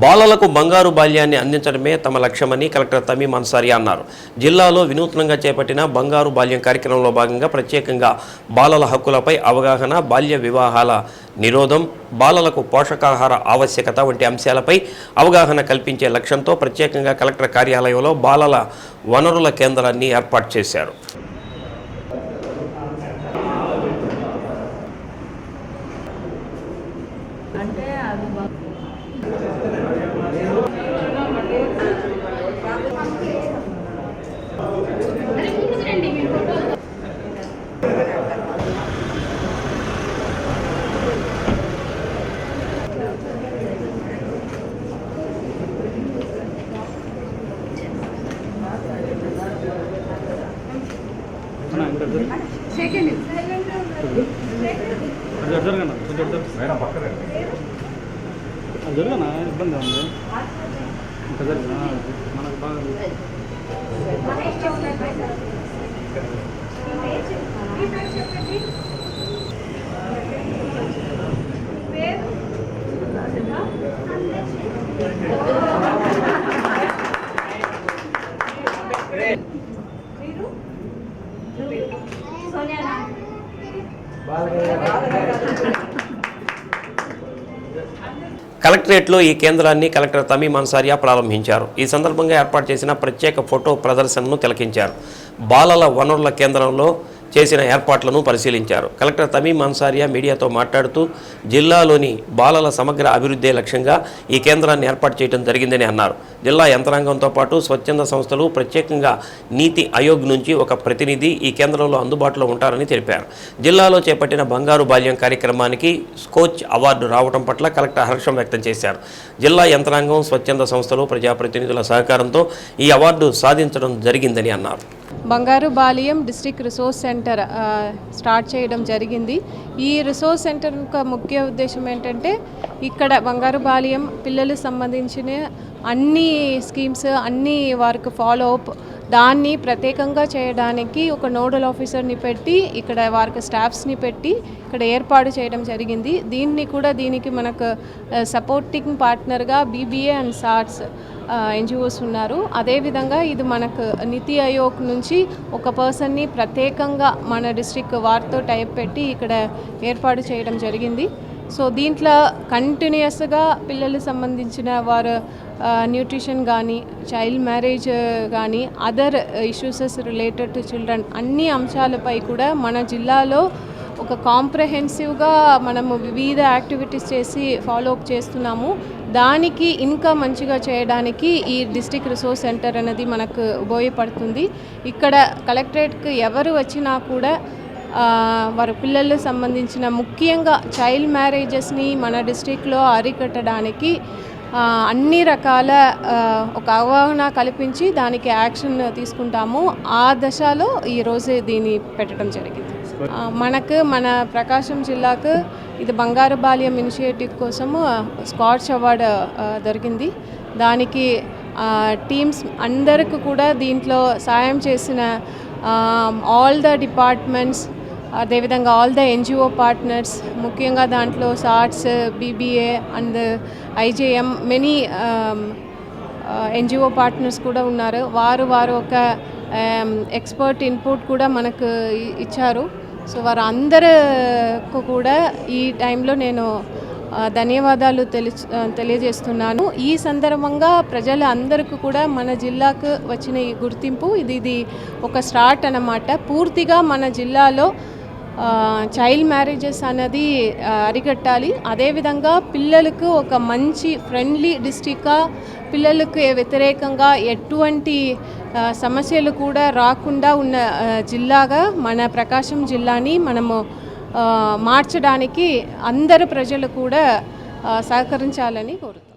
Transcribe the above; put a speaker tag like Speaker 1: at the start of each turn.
Speaker 1: బాలలకు బంగారు బాల్యాన్ని అందించడమే తమ లక్ష్యమని కలెక్టర్ తమీం అన్సారి అన్నారు. జిల్లాలో వినూత్నంగా చేపట్టిన బంగారు బాల్యం కార్యక్రమంలో భాగంగా ప్రత్యేకంగా బాలల హక్కులపై అవగాహన బాల్య వివాహాల నిరోధం బాలలకు పోషకాహార ఆవశ్యకత వంటి అంశాలపై అవగాహన కల్పించే లక్ష్యంతో ప్రత్యేకంగా కలెక్టర్ కార్యాలయంలో బాలల వనరుల కేంద్రాన్ని ఏర్పాటు చేశారు.
Speaker 2: అంటే అది బా-
Speaker 3: జరగనా కొంచెం జరగనా ఇబ్బంది ఉంది ఇంకా జరగనా మనకు బాగా
Speaker 1: కలెక్టరేట్లో ఈ కేంద్రాన్ని కలెక్టర్ తమీం అన్సారియా ప్రారంభించారు. ఈ సందర్భంగా ఏర్పాటు చేసిన ప్రత్యేక ఫోటో ప్రదర్శనను తిలకించారు. బాలల వనరుల కేంద్రంలో చేసిన ఏర్పాట్లను పరిశీలించారు. కలెక్టర్ తమీం అన్సారియా మీడియాతో మాట్లాడుతూ జిల్లాలోని బాలల సమగ్ర అభివృద్ధి లక్ష్యంగా ఈ కేంద్రాన్ని ఏర్పాటు చేయడం జరిగిందని అన్నారు. జిల్లా యంత్రాంగంతో పాటు స్వచ్ఛంద సంస్థలు ప్రత్యేకంగా నీతి ఆయోగ్ నుంచి ఒక ప్రతినిధి ఈ కేంద్రంలో అందుబాటులో ఉంటారని తెలిపారు. జిల్లాలో చేపట్టిన బంగారు బాల్యం కార్యక్రమానికి స్కోచ్ అవార్డు రావడం పట్ల కలెక్టర్ హర్షం వ్యక్తం చేశారు. జిల్లా యంత్రాంగం స్వచ్ఛంద సంస్థలు ప్రజాప్రతినిధుల సహకారంతో ఈ అవార్డు సాధించడం జరిగిందని అన్నారు.
Speaker 4: Bangaru Balyam district resource centre start చేయడం జరిగింది. ఈ రిసోర్స్ సెంటర్ యొక్క ముఖ్య ఉద్దేశం ఏంటంటే ఇక్కడ బంగారు బాలియం పిల్లలకు సంబంధించిన అన్ని స్కీమ్స్ అన్ని వారికి ఫాలో అప్ దాన్ని ప్రత్యేకంగా చేయడానికి ఒక నోడల్ ఆఫీసర్ని పెట్టి ఇక్కడ వారికి స్టాఫ్స్ని పెట్టి ఇక్కడ ఏర్పాటు చేయడం జరిగింది. దీన్ని కూడా దీనికి మనకు సపోర్టింగ్ పార్ట్నర్గా బీబీఏ అండ్ సార్ట్స్ ఎన్జిఓస్ ఉన్నారు. అదేవిధంగా ఇది మనకు నీతి ఆయోగ్ నుంచి ఒక పర్సన్ని ప్రత్యేకంగా మన డిస్ట్రిక్ట్ వారితో టైప్ పెట్టి ఇక్కడ ఏర్పాటు చేయడం జరిగింది. సో దీంట్లో కంటిన్యూస్గా పిల్లలకు సంబంధించిన వారు న్యూట్రిషన్ కానీ చైల్డ్ మ్యారేజ్ కానీ other issues related to children అన్ని అంశాలపై కూడా మన జిల్లాలో ఒక కాంప్రహెన్సివ్గా మనము వివిధ యాక్టివిటీస్ చేసి ఫాలో అప్ చేస్తున్నాము. దానికి ఇంకా మంచిగా చేయడానికి ఈ డిస్టిక్ రిసోర్స్ సెంటర్ అనేది మనకు ఉపయోగపడుతుంది. ఇక్కడ కలెక్టరేట్కి ఎవరు వచ్చినా కూడా వారి పిల్లలకు సంబంధించిన ముఖ్యంగా చైల్డ్ మ్యారేజెస్ని మన డిస్టిక్లో అరికట్టడానికి అన్ని రకాల ఒక అవగాహన కల్పించి దానికి యాక్షన్ తీసుకుంటాము. ఆ దశలో ఈరోజే దీన్ని పెట్టడం జరిగింది. మనకు మన ప్రకాశం జిల్లాకు ఇది బంగారు బాల్యం ఇనిషియేటివ్ కోసము స్కాచ్ అవార్డు దొరికింది. దానికి టీమ్స్ అందరికి కూడా దీంట్లో సాయం చేసిన ఆల్ ద డిపార్ట్మెంట్స్ అదేవిధంగా ఆల్ ద ఎన్జిఓ పార్ట్నర్స్ ముఖ్యంగా దాంట్లో sorts BBA and IJM many NGO partners కూడా ఉన్నారు. వారు వారు ఒక um, ఎక్స్పర్ట్ ఇన్పుట్ కూడా మనకు ఇచ్చారు. సో వారు అందరికి కూడా ఈ టైంలో నేను uh, ధన్యవాదాలు తెలి uh, తెలియజేస్తున్నాను. ఈ సందర్భంగా ప్రజలు అందరికీ కూడా మన జిల్లాకు వచ్చిన ఈ గుర్తింపు ఇది ఇది ఒక స్టార్ట్ అన్నమాట. పూర్తిగా మన జిల్లాలో చైల్డ్ మ్యారేజెస్ అనేది అరికట్టాలి. అదేవిధంగా పిల్లలకు ఒక మంచి ఫ్రెండ్లీ డిస్టిక్గా పిల్లలకు వ్యతిరేకంగా ఎటువంటి సమస్యలు కూడా రాకుండా ఉన్న జిల్లాగా మన ప్రకాశం జిల్లాని మనము మార్చడానికి అందరు ప్రజలు కూడా సహకరించాలని కోరుతున్నాను